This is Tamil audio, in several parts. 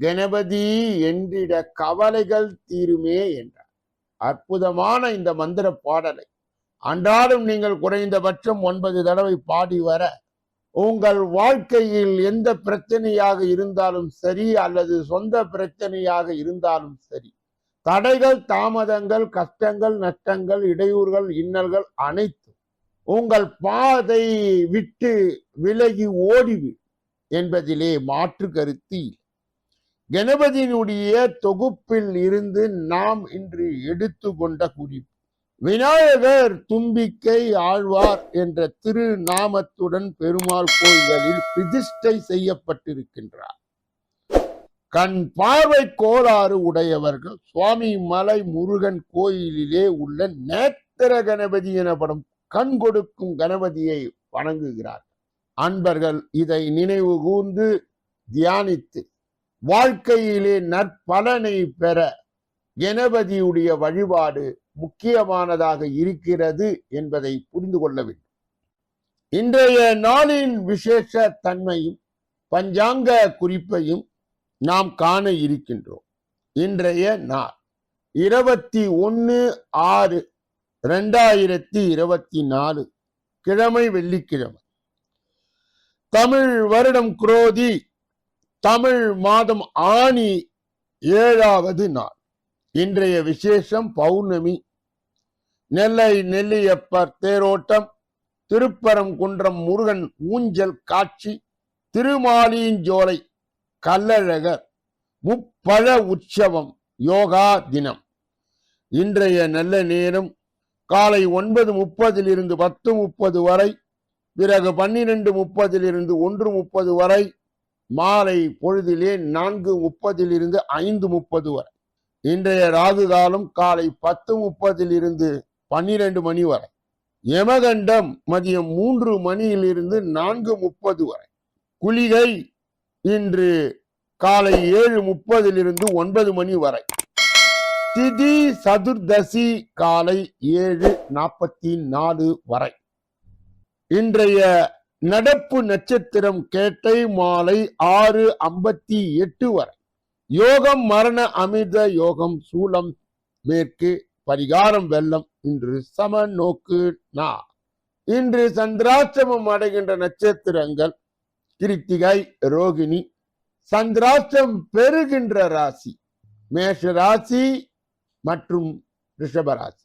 கணபதி என்றிட கவலைகள் தீருமே என்றார் அற்புதமான இந்த மந்திர பாடலை அன்றாடம் நீங்கள் குறைந்தபட்சம் ஒன்பது தடவை பாடி வர உங்கள் வாழ்க்கையில் எந்த பிரச்சனையாக இருந்தாலும் சரி அல்லது சொந்த பிரச்சனையாக இருந்தாலும் சரி தடைகள் தாமதங்கள் கஷ்டங்கள் நஷ்டங்கள் இடையூறுகள் இன்னல்கள் அனைத்தும் உங்கள் பாதை விட்டு விலகி ஓடிவி என்பதிலே மாற்று கருத்து இல்லை. கணபதியினுடைய தொகுப்பில் இருந்து நாம் இன்று எடுத்துக்கொண்ட குறிப்பு. விநாயகர் தும்பிக்கை ஆழ்வார் என்ற திருநாமத்துடன் பெருமாள் கோயில்களில் பிரதிஷ்டை செய்யப்பட்டிருக்கின்றார். கண் பார்வை கோளாறு உடையவர்கள் சுவாமி மலை முருகன் கோயிலிலே உள்ள நேத்திர கணபதி எனப்படும் கண் கொடுக்கும் கணபதியை வணங்குகிறார். அன்பர்கள் இதை நினைவு கூர்ந்து தியானித்து வாழ்க்கையிலே நற்பலனை பெற கணபதியுடைய வழிபாடு முக்கியமானதாக இருக்கிறது என்பதை புரிந்து கொள்ள வேண்டும். இன்றைய நாளின் விசேஷ தன்மையும் பஞ்சாங்க குறிப்பையும் நாம் காண இருக்கின்றோம். இன்றைய நாள் இருபத்தி ஒன்று ஆறு ரெண்டாயிரத்தி இருபத்தி நாலு கிழமை வெள்ளிக்கிழமை. தமிழ் வருடம் குரோதி தமிழ் மாதம் ஆணி ஏழாவது நாள். இன்றைய விசேஷம் பௌர்ணமி. நெல்லை நெல்லியப்பர் தேரோட்டம் திருப்பரங்குன்றம் முருகன் ஊஞ்சல் காட்சி திருமாலியஞ்சோலை கல்லழகர் முப்பழ உற்சவம் யோகா தினம். இன்றைய நல்ல நேரம் காலை ஒன்பது முப்பதிலிருந்து பத்து முப்பது வரை பிறகு பன்னிரண்டு முப்பதிலிருந்து ஒன்று முப்பது வரை மாலை பொழுதிலே நான்கு முப்பதிலிருந்து ஐந்து முப்பது வரை. இன்றைய ராகு காலம் காலை பத்து முப்பதிலிருந்து பன்னிரண்டு மணி வரை. யமகண்டம் மதியம் மூன்று மணியிலிருந்து நான்கு முப்பது வரை. குளிகை இன்று காலை ஏழு முப்பதிலிருந்து ஒன்பது மணி வரை. திதி சதுர்தசி காலை ஏழு நாற்பத்தி நாலு வரை. இன்றைய நடப்பு நட்சத்திரம் கேட்டை மாலை ஆறு ஐம்பத்தி எட்டு வரை. யோகம் மரண அமிர்த யோகம் சூலம் மேற்கு பரிகாரம் வெள்ளம் இன்று சம நோக்கு நா. இன்று சந்திராஷ்டமம் அடைகின்ற நட்சத்திரங்கள் கிருத்திகை ரோகிணி சந்திராஷ்டம் பெறுகின்ற ராசி மேஷ ராசி மற்றும் ரிஷபராசி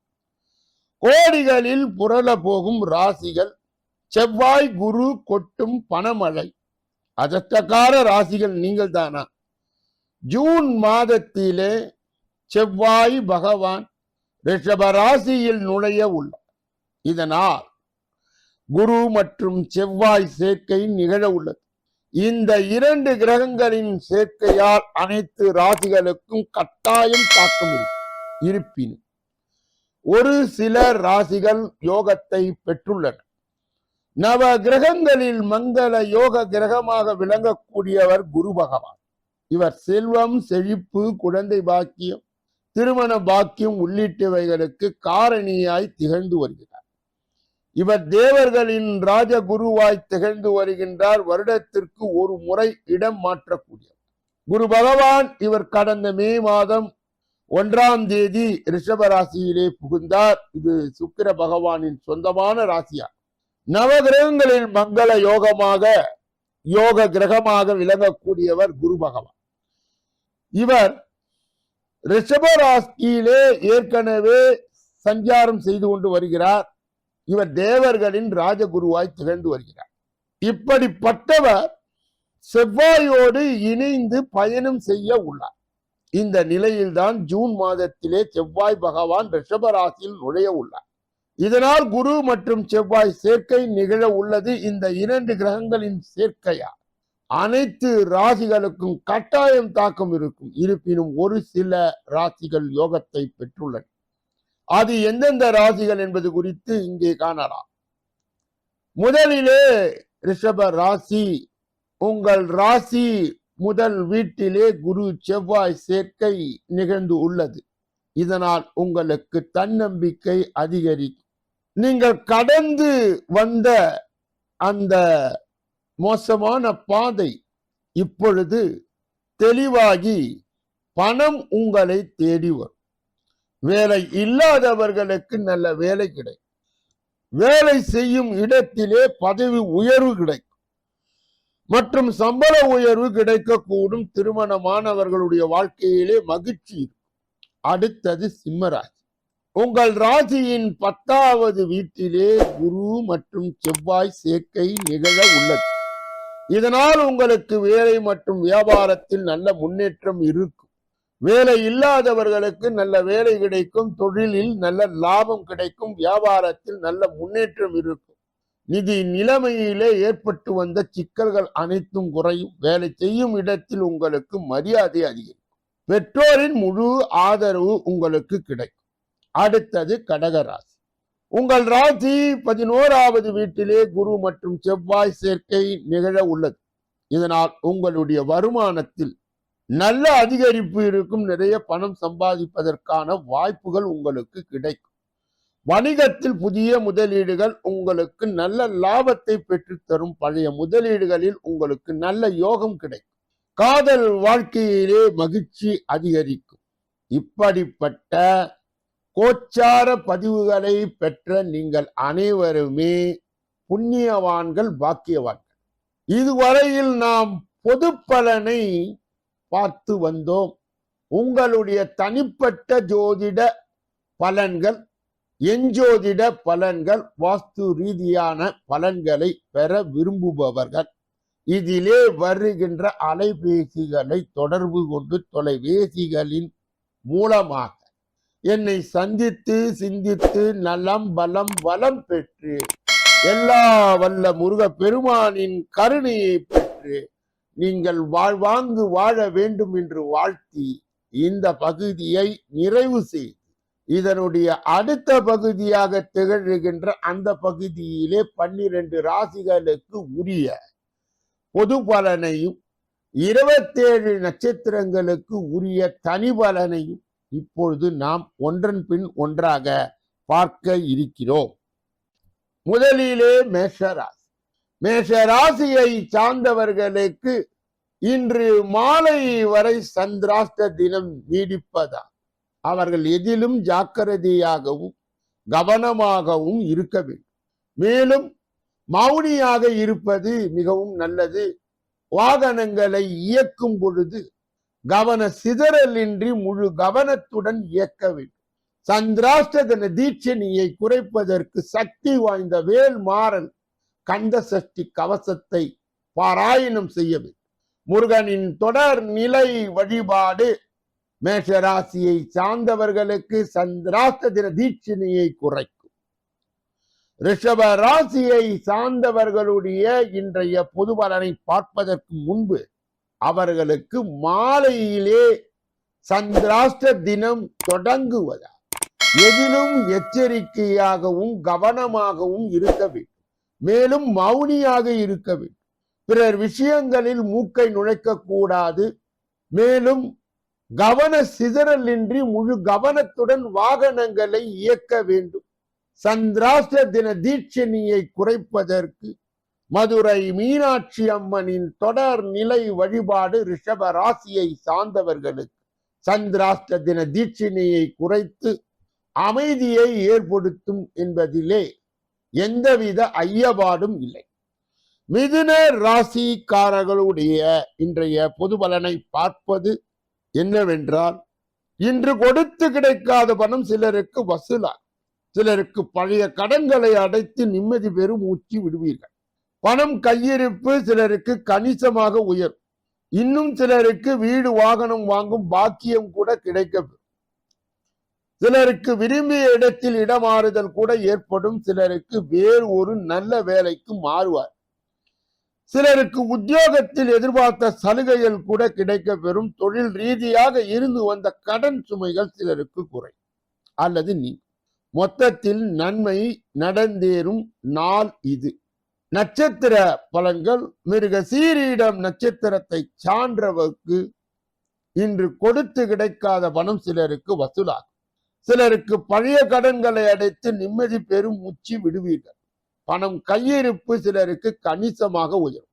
கோடிகளில் புரள போகும் ராசிகள் செவ்வாய் குரு கொட்டும் பணமழை அதஷ்டக்கார ராசிகள் நீங்கள் தானா? ஜூன் மாதத்திலே செவ்வாய் பகவான் ரிஷப ராசியில் நுழைய உள்ளார் இதனால் குரு மற்றும் செவ்வாய் சேர்க்கை நிகழ உள்ளது. இந்த இரண்டு கிரகங்களின் சேர்க்கையால் அனைத்து ராசிகளுக்கும் கட்டாயம் தாக்கம் இருக்கும் இருப்பினும் ஒரு சில ராசிகள் யோகத்தை பெற்றுள்ளன. நவ கிரகங்களில் மங்கள யோக கிரகமாக விளங்கக்கூடியவர் குரு பகவான். இவர் செல்வம் செழிப்பு குழந்தை பாக்கியம் திருமண பாக்கியம் உள்ளிட்டவைகளுக்கு காரணியாய் திகழ்ந்து வருகிறார். இவர் தேவர்களின் ராஜகுருவாய் திகழ்ந்து வருகின்றார். வருடத்திற்கு ஒரு முறை இடம் மாற்றக்கூடியவர். குரு பகவான் இவர் கடந்த மே மாதம் ஒன்றாம் தேதி ரிஷப ராசியிலே புகுந்தார். இது சுக்கிர பகவானின் சொந்தமான ராசியா. நவகிரகங்களில் மங்கள யோகமாக யோக கிரகமாக விளங்கக்கூடியவர் குரு பகவான். இவர் ரிஷபராசியிலே ஏற்கனவே சஞ்சாரம் செய்து கொண்டு வருகிறார். இவர் தேவர்களின் ராஜகுருவாய் திகழ்ந்து வருகிறார். இப்படிப்பட்டவர் செவ்வாயோடு இணைந்து பயணம் செய்ய உள்ளார். இந்த நிலையில்தான் ஜூன் மாதத்திலே செவ்வாய் பகவான் ரிஷபராசியில் நுழைய உள்ளார். இதனால் குரு மற்றும் செவ்வாய் சேர்க்கை நிகழ உள்ளது. இந்த இரண்டு கிரகங்களின் சேர்க்கையா? அனைத்து ராசிகளுக்கும் கட்டாயம் தாக்கம் இருக்கும். இருப்பினும் ஒரு சில ராசிகள் யோகத்தை பெற்றுள்ளன. அது எந்தெந்த ராசிகள் என்பது குறித்து இங்கே காணலாம். முதலிலே ரிஷப ராசி உங்கள் ராசி முதல் வீட்டிலே குரு செவ்வாய் சேர்க்கை நிகழ்ந்து உள்ளது. இதனால் உங்களுக்கு தன்னம்பிக்கை அதிகரிக்கும். நீங்கள் கடந்து வந்த அந்த மோசமான பாதை இப்பொழுது தெளிவாகி பணம் உங்களை தேடி வரும். வேலை இல்லாதவர்களுக்கு நல்ல வேலை கிடைக்கும். வேலை செய்யும் இடத்திலே பதவி உயர்வு கிடைக்கும். மற்றும் சம்பள உயர்வு கிடைக்கக்கூடும். திருமணமானவர்களுடைய வாழ்க்கையிலே மகிழ்ச்சி அடுத்தது சிம்மராசி. உங்கள் ராசியின் பத்தாவது வீட்டிலே குரு மற்றும் செவ்வாய் சேர்க்கை நிகழ உள்ளது. இதனால் உங்களுக்கு வேலை மற்றும் வியாபாரத்தில் நல்ல முன்னேற்றம் இருக்கும். வேலை இல்லாதவர்களுக்கு நல்ல வேலை கிடைக்கும். தொழிலில் நல்ல லாபம் கிடைக்கும். வியாபாரத்தில் நல்ல முன்னேற்றம் இருக்கும். நிதி நிலைமையிலே ஏற்பட்டு வந்த சிக்கல்கள் அனைத்தும் குறையும். வேலை செய்யும் இடத்தில் உங்களுக்கு மரியாதை அதிகரிக்கும் பெற்றோரின் முழு ஆதரவு உங்களுக்கு கிடைக்கும். அடுத்தது கடகராசி. உங்கள் ராசி பதினோராவது வீட்டிலே குரு மற்றும் செவ்வாய் சேர்க்கை நிகழ உள்ளது. இதனால் உங்களுடைய வருமானத்தில் நல்ல அதிகரிப்பு இருக்கும். நிறைய பணம் சம்பாதிப்பதற்கான வாய்ப்புகள் உங்களுக்கு கிடைக்கும். வணிகத்தில் புதிய முதலீடுகள் உங்களுக்கு நல்ல லாபத்தை பெற்றுத்தரும். பழைய முதலீடுகளில் உங்களுக்கு நல்ல யோகம் கிடைக்கும். காதல் வாழ்க்கையிலே மகிழ்ச்சி அதிகரிக்கும். இப்படிப்பட்ட கோச்சார பதிவுகளை பெற்ற நீங்கள் அனைவருமே புண்ணியவான்கள் பாக்கியவான்கள். இதுவரையில் நாம் பொது பலனை பார்த்து வந்தோம். உங்களுடைய தனிப்பட்ட ஜோதிட பலன்கள் எஞ்சோதிட பலன்கள் வாஸ்து ரீதியான பலன்களை பெற விரும்புபவர்கள். இதிலே வருகின்ற அலைபேசிகளை தொடர்பு கொண்டு தொலைபேசிகளின் மூலமாக என்னை சந்தித்து சிந்தித்து நலம் பலம் வளம் பெற்று எல்லா வல்ல முருக பெருமானின் கருணையை பெற்று நீங்கள் வாழ்வாங்கு வாழ வேண்டும் என்று வாழ்த்தி இந்த பகுதியை நிறைவு செய்து இதனுடைய அடுத்த பகுதியாக திகழ்கின்ற அந்த பகுதியிலே பன்னிரண்டு ராசிகளுக்கு உரிய பொது பலனையும் இருபத்தேழு நட்சத்திரங்களுக்கு உரிய தனி பலனையும் இப்பொழுது நாம் ஒன்றன் பின் ஒன்றாக பார்க்க இருக்கிறோம். முதலிலே மேஷராசி மேஷராசியை சார்ந்தவர்களுக்கு இன்று மாலை வரை சந்திராஷ்ட தினம் நீடிப்பதா? அவர்கள் எதிலும் ஜாக்கிரதையாகவும் கவனமாகவும் இருக்க வேண்டும். மேலும் மௌனியாக இருப்பது மிகவும் நல்லது. வாகனங்களை இயக்கும் பொழுது கவன சிதறலின்றி முழு கவனத்துடன் இயக்க வேண்டும். சந்திராஷ்டகன தீட்சணியை குறைப்பதற்கு சக்தி வாய்ந்த வேல் மாறன் கந்த சஷ்டி கவசத்தை பாராயணம் செய்ய வேண்டும். முருகனின் தொடர் நிலை வழிபாடு மேஷராசியை சார்ந்தவர்களுக்கு சந்திராஷ்ட தின தீட்சணியை குறைக்கும். ரிஷப ராசியை சார்ந்தவர்களுடைய இன்றைய பொது பலனை பார்ப்பதற்கு முன்பு அவர்களுக்கு மாலையிலே சந்திராஷ்ட தினம் தொடங்குவதா எதிலும் எச்சரிக்கையாகவும் கவனமாகவும் இருக்க வேண்டும். மேலும் மௌனியாக இருக்க வேண்டும். பிறர் விஷயங்களில் மூக்கை நுழைக்க கூடாது. மேலும் கவன சிதறலின்றி முழு கவனத்துடன் வாகனங்களை இயக்க வேண்டும். சந்திராஷ்ட தின தீட்சணியை குறைப்பதற்கு மதுரை மீனாட்சி அம்மனின் தொடர் நிலை வழிபாடு ரிஷப ராசியை சார்ந்தவர்களுக்கு சந்திராஷ்ட தின தீட்சணியை குறைத்து அமைதியை ஏற்படுத்தும் என்பதிலே எந்தவித ஐயபாடும் இல்லை. மிதுன ராசிக்காரர்களுடைய இன்றைய பொது பலனை பார்ப்பது என்னவென்றால் இன்று கொடுத்து கிடைக்காத பணம் சிலருக்கு வசூலா சிலருக்கு பழைய கடன்களை அடைத்து நிம்மதி பெறும் மூச்சு விடுவீர்கள். பணம் கையிருப்பு சிலருக்கு கணிசமாக உயரும். இன்னும் சிலருக்கு வீடு வாகனம் வாங்கும் பாக்கியம் கூட கிடைக்கப்படும் சிலருக்கு விரும்பிய இடத்தில் இடமாறுதல் கூட ஏற்படும். சிலருக்கு வேறு ஒரு நல்ல வேலைக்கு மாறுவார். சிலருக்கு உத்தியோகத்தில் எதிர்பார்த்த சலுகைகள் கூட கிடைக்க பெறும் தொழில் ரீதியாக இருந்து வந்த கடன் சுமைகள் சிலருக்கு குறை. அல்லது நீ மொத்தத்தில் நன்மை நடந்தேறும் நாள் இது. நட்சத்திர பலன்கள் மிருக சீரியிடம் நட்சத்திரத்தை சான்றவர்க்கு இன்று கொடுத்து கிடைக்காத பணம் சிலருக்கு வசூலாகும். சிலருக்கு பழைய கடன்களை அடைத்து நிம்மதி பெறும் முச்சி விடுவீர்கள். பணம் கையிருப்பு சிலருக்கு கணிசமாக உயரும்.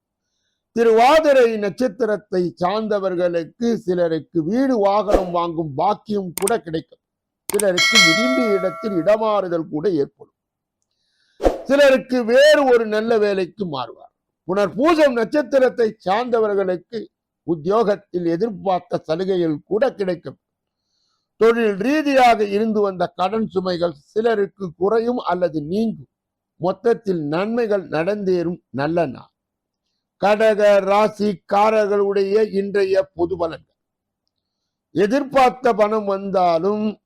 திருவாதிரை நட்சத்திரத்தை சார்ந்தவர்களுக்கு சிலருக்கு வீடு வாகனம் வாங்கும் பாக்கியம் கூட கிடைக்கும். சிலருக்கு விரும்பிய இடத்தில் இடமாறுதல் கூட ஏற்படும். சிலருக்கு வேறு ஒரு நல்ல வேலைக்கு மாறுவார். புனர் பூஜம் நட்சத்திரத்தை சார்ந்தவர்களுக்கு உத்தியோகத்தில் எதிர்பார்த்த சலுகைகள் கூட கிடைக்கும். தொழில் ரீதியாக இருந்து வந்த கடன் சுமைகள் சிலருக்கு குறையும் அல்லது நீங்கும். மொத்தத்தில் நன்மைகள் நடந்தேறும் நல்ல நாள். கடக ராசிக்காரர்களுடைய இன்றைய பொது பலன்கள். எதிர்பார்த்த பணம் வந்தாலும்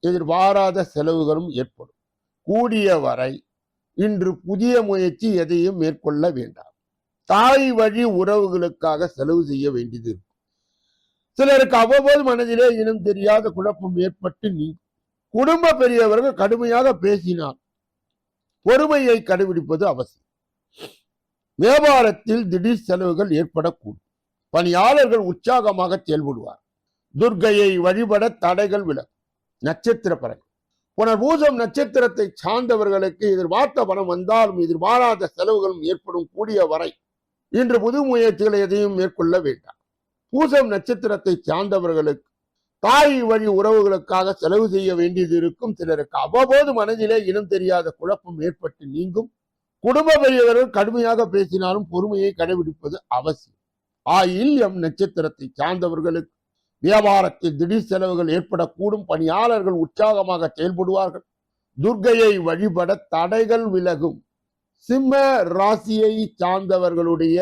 எதிர்பாராத செலவுகளும் ஏற்படும். கூடிய வரை இன்று புதிய முயற்சி எதையும் மேற்கொள்ள வேண்டாம். தாய் வழி உறவுகளுக்காக செலவு செய்ய வேண்டியது இருக்கும். சிலருக்கு அவ்வப்போது மனதிலே இனம் தெரியாத குழப்பம் ஏற்பட்டு நீ குடும்ப பெரியவர்கள் கடுமையாக பேசினார் பொறுமையை கடைபிடிப்பது அவசியம். வியாபாரத்தில் திடீர் செலவுகள் ஏற்படக்கூடும். பணியாளர்கள் உற்சாகமாக செயல்படுவார் துர்கையை வழிபட தடைகள் விலகும். நட்சத்திர பறவை. புனர்பூசம் நட்சத்திரத்தை சார்ந்தவர்களுக்கு எதிர்பார்த்த பணம் வந்தாலும் எதிர்பாராத செலவுகளும் ஏற்படும் கூடிய வரை இன்று புது முயற்சிகளை எதையும் மேற்கொள்ள வேண்டாம். பூசம் நட்சத்திரத்தை சார்ந்தவர்களுக்கு தாய் வழி உறவுகளுக்காக செலவு செய்ய வேண்டியது இருக்கும் சிலருக்கு. அவ்வப்போது மனதிலே இனம் தெரியாத குழப்பம் ஏற்பட்டு நீங்கும். குடும்ப பெரியவர்கள் கடுமையாக பேசினாலும் பொறுமையை கடைபிடிப்பது அவசியம். ஆயில் எம் நட்சத்திரத்தை சார்ந்தவர்களுக்கு வியாபாரத்தில் திடீர் செலவுகள் ஏற்படக்கூடும். பணியாளர்கள் உற்சாகமாக செயல்படுவார்கள். துர்கையை வழிபட தடைகள் விலகும். சிம்ம ராசியை சார்ந்தவர்களுடைய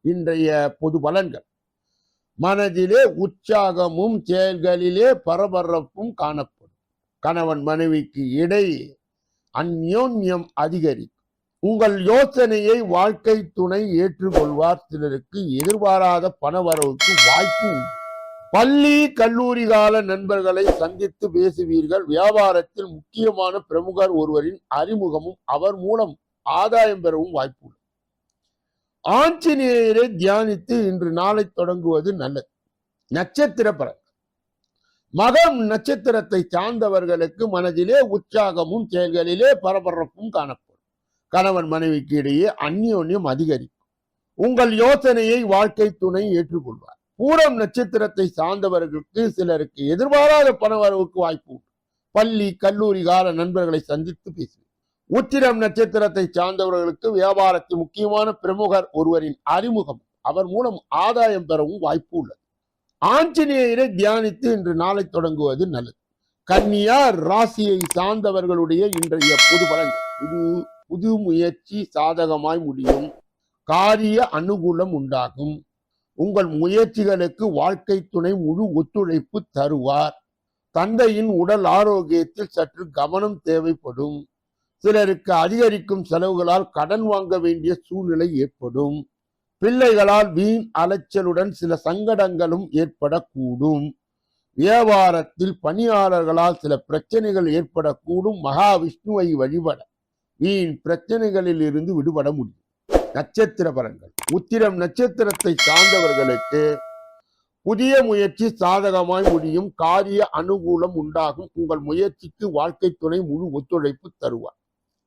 இன்றைய பொது பலன்கள். மனதிலே உற்சாகமும் செயல்களிலே பரபரப்பும் காணப்படும். கணவன் மனைவிக்கு இடையே அந்யோன்யம் அதிகரிக்கும். உங்கள் யோசனையை வாழ்க்கை துணை ஏற்றுக்கொள்வார். சிலருக்கு எதிர்பாராத பணவரவுக்கு வாய்ப்பு உண்டு. பள்ளி கல்லூரி கால நண்பர்களை சந்தித்து பேசுவீர்கள். வியாபாரத்தில் முக்கியமான பிரமுகர் ஒருவரின் அறிமுகமும் அவர் மூலம் ஆதாயம் பெறவும் வாய்ப்பு உள்ளது ஆஞ்சநேயரை தியானித்து இன்று நாளை தொடங்குவது நல்லது. நட்சத்திர பலன் மகம் நட்சத்திரத்தை சார்ந்தவர்களுக்கு மனதிலே உற்சாகமும் செயல்களிலே பரபரப்பும் காணப்படும். கணவன் மனைவிக்கு இடையே அந்யோன்யம் அதிகரிக்கும். உங்கள் யோசனையை வாழ்க்கை துணை ஏற்றுக்கொள்வார். பூரம் நட்சத்திரத்தை சார்ந்தவர்களுக்கு சிலருக்கு எதிர்பாராத பணவரவுக்கு வாய்ப்பு உண்டு. பள்ளி கல்லூரி கால நண்பர்களை சந்தித்து பேசுவேன் உத்திரம் நட்சத்திரத்தை சார்ந்தவர்களுக்கு வியாபாரத்தில் முக்கியமான பிரமுகர் ஒருவரின் அறிமுகம். அவர் மூலம் ஆதாயம் பெறவும் வாய்ப்பு உள்ளது. ஆஞ்சநேயரை தியானித்து இன்று நாளை தொடங்குவது நல்லது. கன்னியா ராசியை சார்ந்தவர்களுடைய இன்றைய புது பலன்கள். புது புது முயற்சி சாதகமாய் முடியும். காரிய அனுகூலம் உண்டாகும். உங்கள் முயற்சிகளுக்கு வாழ்க்கை துணை முழு ஒத்துழைப்பு தருவார். தந்தையின் உடல் ஆரோக்கியத்தில் சற்று கவனம் தேவைப்படும். சிலருக்கு அதிகரிக்கும் செலவுகளால் கடன் வாங்க வேண்டிய சூழ்நிலை ஏற்படும். பிள்ளைகளால் வீண் அலைச்சலுடன் சில சங்கடங்களும் ஏற்படக்கூடும். வியாபாரத்தில் பணியாளர்களால் சில பிரச்சனைகள் ஏற்படக்கூடும். மகாவிஷ்ணுவை வழிபட வீண் பிரச்சனைகளில் இருந்து விடுபட முடியும். நட்சத்திர பலன்கள். உத்திரம் நட்சத்திரத்தை சார்ந்தவர்களுக்கு புதிய முயற்சி சாதகமாய் முடியும். காரிய அனுகூலம் உண்டாகும். உங்கள் முயற்சிக்கு வாழ்க்கை துணை முழு ஒத்துழைப்பு தருவார்.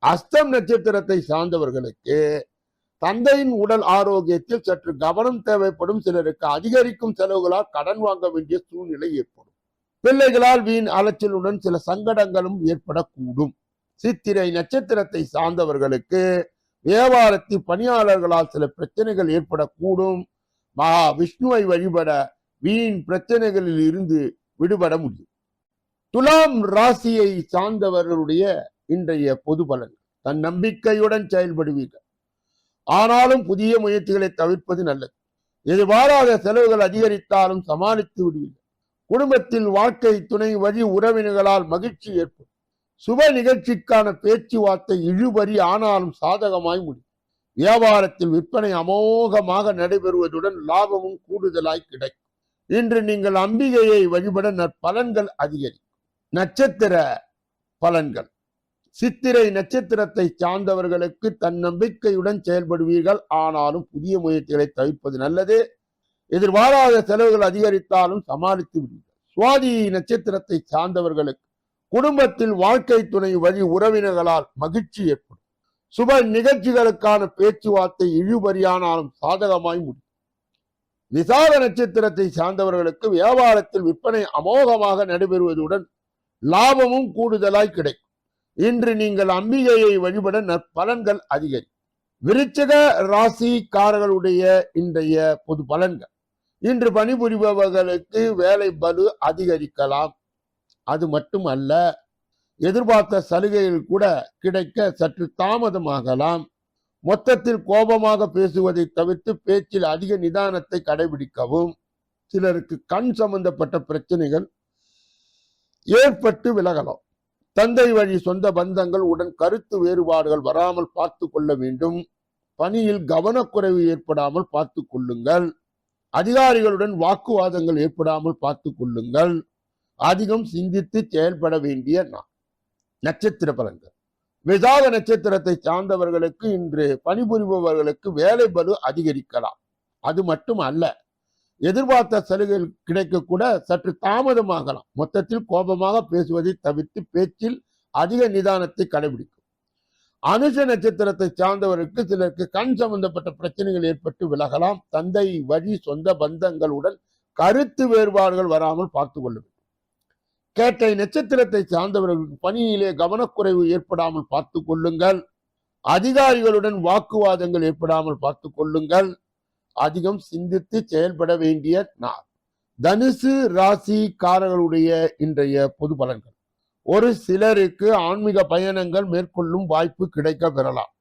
அஸ்தம் நட்சத்திரத்தை சார்ந்தவர்களுக்கு தந்தையின் உடல் ஆரோக்கியத்தில் சற்று கவனம் தேவைப்படும் சிலருக்கு அதிகரிக்கும் செலவுகளால் கடன் வாங்க வேண்டிய சூழ்நிலை ஏற்படும். பிள்ளைகளால் வீண் அலைச்சலுடன் சில சங்கடங்களும் ஏற்படக்கூடும். சித்திரை நட்சத்திரத்தை சார்ந்தவர்களுக்கு வியாபாரத்தில் பணியாளர்களால் சில பிரச்சனைகள் ஏற்படக்கூடும். மகா விஷ்ணுவை வழிபட வீண் பிரச்சனைகளில் இருந்து விடுபட முடியும். துலாம் ராசியை சார்ந்தவர்களுடைய இன்றைய பொது பலன் தன் நம்பிக்கையுடன் செயல்படுவீர்கள். ஆனாலும் புதிய முயற்சிகளை தவிர்ப்பது நல்லது. எதிர்பாராத செலவுகள் அதிகரித்தாலும் சமாளித்து விடுவீர்கள். குடும்பத்தில் வாழ்க்கை துணை வழி உறவினர்களால் மகிழ்ச்சி ஏற்படும். சுப நிகழ்ச்சிக்கான பேச்சுவார்த்தை இழுபறி ஆனாலும் சாதகமாய் முடியும். வியாபாரத்தில் விற்பனை அமோகமாக நடைபெறுவதுடன் லாபமும் கூடுதலாய் கிடைக்கும். இன்று நீங்கள் அம்பிகையை வழிபட நற்பலன்கள் அதிகரிக்கும். நட்சத்திர பலன்கள். சித்திரை நட்சத்திரத்தை சார்ந்தவர்களுக்கு தன்னம்பிக்கையுடன் செயல்படுவீர்கள். ஆனாலும் புதிய முயற்சிகளை தவிர்ப்பது நல்லது. எதிர்பாராத செலவுகள் அதிகரித்தாலும் சமாளித்து விடுவீர்கள் சுவாதி நட்சத்திரத்தை சார்ந்தவர்களுக்கு குடும்பத்தில் வாழ்க்கை துணை வழி உறவினர்களால் மகிழ்ச்சி ஏற்படும். சுப நிகழ்ச்சிகளுக்கான பேச்சுவார்த்தை இழுபறியானாலும் சாதகமாய் முடியும். விசாக நட்சத்திரத்தை சார்ந்தவர்களுக்கு வியாபாரத்தில் விற்பனை அமோகமாக நடைபெறுவதுடன் லாபமும் கூடுதலாய் கிடைக்கும். இன்று நீங்கள் அம்பிகையை வழிபட நற்பலன்கள் அதிகரி விருச்சக ராசிக்காரர்களுடைய இன்றைய பொது பலன்கள். இன்று பணிபுரிபவர்களுக்கு வேலை பலு அதிகரிக்கலாம். அது மட்டுமல்ல எதிர்பார்த்த சலுகைகள் கூட கிடைக்க சற்று தாமதமாகலாம். மொத்தத்தில் கோபமாக பேசுவதை தவிர்த்து பேச்சில் அதிக நிதானத்தை கடைபிடிக்கவும். சிலருக்கு கண் சம்பந்தப்பட்ட பிரச்சனைகள் ஏற்பட்டு விலகலாம். தந்தை வழி சொந்த பந்தங்கள் உடன் கருத்து வேறுபாடுகள் வராமல் பார்த்து கொள்ள வேண்டும். பணியில் கவனக்குறைவு ஏற்படாமல் பார்த்து கொள்ளுங்கள். அதிகாரிகளுடன் வாக்குவாதங்கள் ஏற்படாமல் பார்த்து கொள்ளுங்கள். அதிகம் சிந்தித்து செயல்பட வேண்டிய நாள். நட்சத்திர பலன்கள். விசாக நட்சத்திரத்தை சார்ந்தவர்களுக்கு இன்று பணிபுரிபவர்களுக்கு வேலை பலு அதிகரிக்கலாம். அது மட்டும் அல்ல எதிர்பார்த்த சலுகைகள் கிடைக்கக்கூட சற்று தாமதமாகலாம். மொத்தத்தில் கோபமாக பேசுவதை தவிர்த்து பேச்சில் அதிக நிதானத்தை கடைபிடிக்கும். அனுஷ நட்சத்திரத்தை சார்ந்தவருக்கு சிலருக்கு கண் சம்பந்தப்பட்ட பிரச்சனைகள் ஏற்பட்டு விலகலாம். தந்தை வழி சொந்த பந்தங்களுடன் கருத்து வேறுபாடுகள் வராமல் பார்த்து கொள்ள வேண்டும். கேட்டை நட்சத்திரத்தை சார்ந்தவர்களுக்கு பணியிலே கவனக்குறைவு ஏற்படாமல் பார்த்து கொள்ளுங்கள். அதிகாரிகளுடன் வாக்குவாதங்கள் ஏற்படாமல் பார்த்து கொள்ளுங்கள். அதிகம் சிந்தித்து செயல்பட வேண்டிய நாள். தனுசு ராசிக்காரர்களுடைய இன்றைய பொது பலன்கள். ஒரு சிலருக்கு ஆன்மீக பயணங்கள் மேற்கொள்ளும் வாய்ப்பு கிடைக்க பெறலாம்.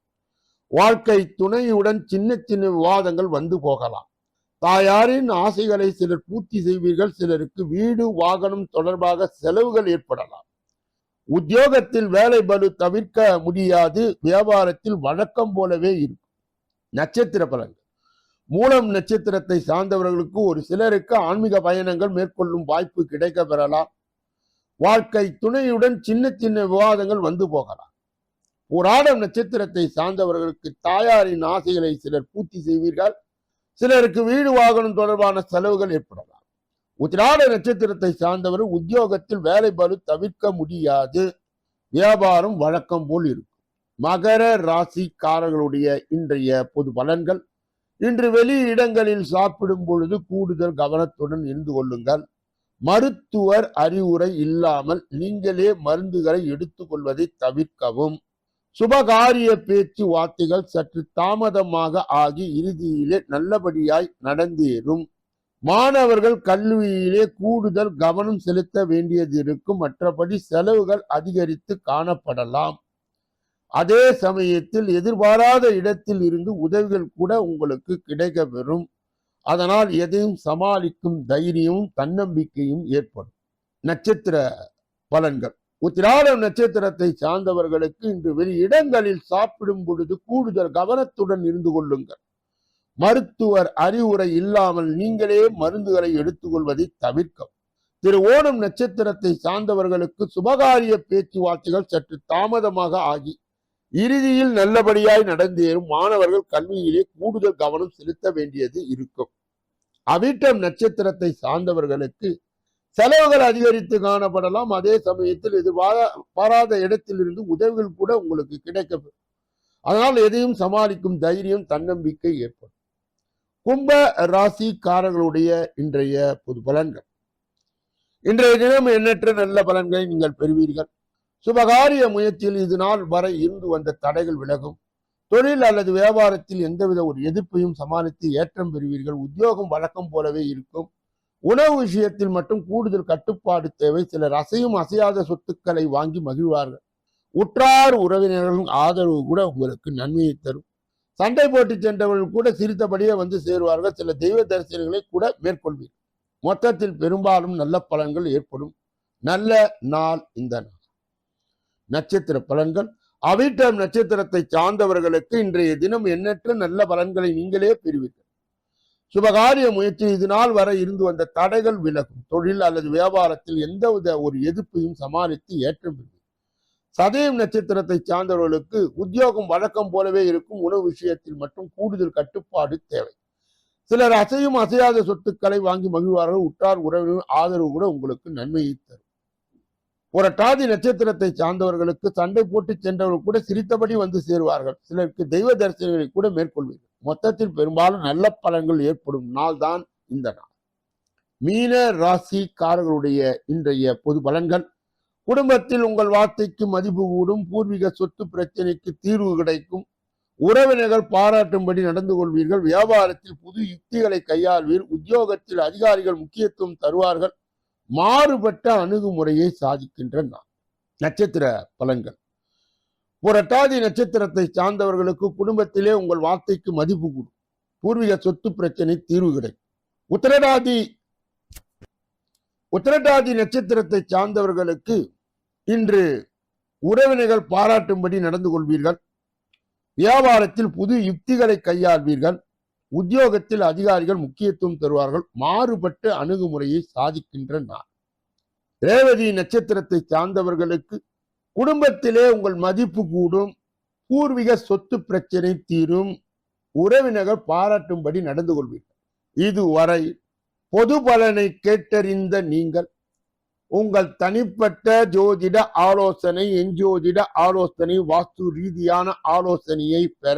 வாழ்க்கை துணையுடன் சின்ன சின்ன விவாதங்கள் வந்து போகலாம். தாயாரின் ஆசைகளை சிலர் பூர்த்தி செய்வீர்கள் சிலருக்கு வீடு வாகனம் தொடர்பாக செலவுகள் ஏற்படலாம். உத்தியோகத்தில் வேலை பலு தவிர்க்க முடியாது வியாபாரத்தில் வழக்கம் போலவே இருக்கும். நட்சத்திர பலன் மூலம் நட்சத்திரத்தை சார்ந்தவர்களுக்கு ஒரு சிலருக்கு ஆன்மீக பயணங்கள் மேற்கொள்ளும் வாய்ப்பு கிடைக்க பெறலாம் வாழ்க்கை துணையுடன் சின்ன சின்ன விவாதங்கள் வந்து போகலாம். புராடம் நட்சத்திரத்தை சார்ந்தவர்களுக்கு தாயாரின் ஆசைகளை சிலர் பூர்த்தி செய்வீர்கள். சிலருக்கு வீடு வாகனம் தொடர்பான செலவுகள் ஏற்படலாம். உத்திராட நட்சத்திரத்தை சார்ந்தவர் உத்தியோகத்தில் வேலை பலு தவிர்க்க முடியாது. வியாபாரம் வழக்கம் போல் இருக்கும். மகர ராசிக்காரர்களுடைய இன்றைய பொது பலன்கள் இன்று வெளி இடங்களில் சாப்பிடும் பொழுது கூடுதல் கவனத்துடன் இருந்து கொள்ளுங்கள். மருத்துவர் அறிவுரை இல்லாமல் நீங்களே மருந்துகளை எடுத்துக்கொள்வதை தவிர்க்கவும். சுபகாரிய பேச்சு வார்த்தைகள் சற்று தாமதமாக ஆகி இறுதியிலே நல்லபடியாய் நடந்தேறும். மாணவர்கள் கல்வியிலே கூடுதல் கவனம் செலுத்த வேண்டியது இருக்கும். மற்றபடி செலவுகள் அதிகரித்து காணப்படலாம். அதே சமயத்தில் எதிர்பாராத இடத்தில் இருந்து உதவிகள் கூட உங்களுக்கு கிடைக்க பெறும் அதனால் எதையும் சமாளிக்கும் தைரியமும் தன்னம்பிக்கையும் ஏற்படும். நட்சத்திர பலன்கள். உத்திராடம் நட்சத்திரத்தை சார்ந்தவர்களுக்கு இன்று வெளி இடங்களில் சாப்பிடும் பொழுது கூடுதல் கவனத்துடன் இருந்து கொள்ளுங்கள். மருத்துவர் அறிவுரை இல்லாமல் நீங்களே மருந்துகளை எடுத்துக்கொள்வதை தவிர்க்கும் திரு ஓணம் நட்சத்திரத்தை சார்ந்தவர்களுக்கு சுபகாரிய பேச்சுவார்த்தைகள் சற்று தாமதமாக ஆகி இறுதியில் நல்லபடியாய் நடந்தேறும் மாணவர்கள் கல்வியிலே கூடுதல் கவனம் செலுத்த வேண்டியது இருக்கும். அவிட்டம் நட்சத்திரத்தை சார்ந்தவர்களுக்கு செலவுகள் அதிகரித்து காணப்படலாம். அதே சமயத்தில் எதிர்பாராத இடத்திலிருந்து உதவிகள் கூட உங்களுக்கு கிடைக்க அதனால் எதையும் சமாளிக்கும் தைரியம் தன்னம்பிக்கை ஏற்படும். கும்ப ராசிக்காரர்களுடைய இன்றைய பொது பலன்கள். இன்றைய தினம் எண்ணற்ற நல்ல பலன்களை நீங்கள் பெறுவீர்கள். சுபகாரிய முயற்சியில் இது நாள் வரை இருந்து வந்த தடைகள் விலகும். தொழில் அல்லது வியாபாரத்தில் எந்தவித ஒரு எதிர்ப்பையும் சமாளித்து ஏற்றம் பெறுவீர்கள். உத்தியோகம் வழக்கம் போலவே இருக்கும். உணவு விஷயத்தில் மட்டும் கூடுதல் கட்டுப்பாடு தேவை. சிலர் அசையும் அசையாத சொத்துக்களை வாங்கி மகிழ்வார்கள். உற்றார் உறவினர்களின் ஆதரவு கூட உங்களுக்கு நன்மையை தரும். சண்டை போட்டு சென்றவர்கள் கூட சிரித்தபடியே வந்து சேருவார்கள். சில தெய்வ தரிசனங்களை கூட மேற்கொள்வீர்கள். மொத்தத்தில் பெரும்பாலும் நல்ல பலன்கள் ஏற்படும். நல்ல நாள் இந்த நாள். நட்சத்திர பலன்கள். அவிட்டம் நட்சத்திரத்தை சார்ந்தவர்களுக்கு இன்றைய தினம் எண்ணற்ற நல்ல பலன்களை நீங்களே பெறுவீர்கள். சுபகாரிய முயற்சி இதனால் வர வரை இருந்து வந்த தடைகள் விலகும். தொழில் அல்லது வியாபாரத்தில் எந்தவித ஒரு எதிர்ப்பையும் சமாளித்து ஏற்றம் சதயம் நட்சத்திரத்தை சார்ந்தவர்களுக்கு உத்தியோகம் வழக்கம் போலவே இருக்கும் உணவு விஷயத்தில் மட்டும் கூடுதல் கட்டுப்பாடு தேவை. சிலர் அசையும் அசையாத சொத்துக்களை வாங்கி மகிழ்வார்கள். உற்றார் உறவினர் ஆதரவு கூட உங்களுக்கு நன்மையை தரும். புரட்டாதி நட்சத்திரத்தை சார்ந்தவர்களுக்கு சண்டை போட்டு சென்றவர்கள் கூட சிரித்தபடி வந்து சேருவார்கள். சிலருக்கு தெய்வ தரிசனங்களை கூட மேற்கொள்வீர்கள். மொத்தத்தில் பெரும்பாலும் நல்ல பலன்கள் ஏற்படும் நாள் தான் இந்த நாள். மீன ராசிக்காரர்களுடைய இன்றைய பொது பலன்கள். குடும்பத்தில் உங்கள் வார்த்தைக்கு மதிப்பு கூடும் பூர்வீக சொத்து பிரச்சனைக்கு தீர்வு கிடைக்கும். உறவினர்கள் பாராட்டும்படி நடந்து கொள்வீர்கள். வியாபாரத்தில் புது யுக்திகளை கையாள்வீர் உத்தியோகத்தில் அதிகாரிகள் முக்கியத்துவம் தருவார்கள். மாறுபட்ட அணுகுமுறையை சாதிக்கின்ற நான் நட்சத்திர பலன்கள். புரட்டாதி நட்சத்திரத்தை சார்ந்தவர்களுக்கு குடும்பத்திலே உங்கள் வார்த்தைக்கு மதிப்பு கூடும். பூர்வீக சொத்து பிரச்சனை தீர்வு கிடைக்கும். உத்திரடாதி உத்திரட்டாதி நட்சத்திரத்தை சார்ந்தவர்களுக்கு இன்று உறவினர்கள் பாராட்டும்படி நடந்து கொள்வீர்கள். வியாபாரத்தில் புது யுக்திகளை கையாள்வீர்கள். உத்தியோகத்தில் அதிகாரிகள் முக்கியத்துவம் தருவார்கள். மாறுபட்ட அணுகுமுறையை சாதிக்கின்ற நான் ரேவதி நட்சத்திரத்தை சார்ந்தவர்களுக்கு குடும்பத்திலே உங்கள் மதிப்பு கூடும். பூர்வீக சொத்து பிரச்சனை தீரும். உறவினர்கள் பாராட்டும்படி நடந்து கொள்வீர்கள். இதுவரை பொது பலனை கேட்டறிந்த நீங்கள் உங்கள் தனிப்பட்ட ஜோதிட ஆலோசனை எஞ்சோதிட ஆலோசனை வாஸ்து ரீதியான ஆலோசனையை பெற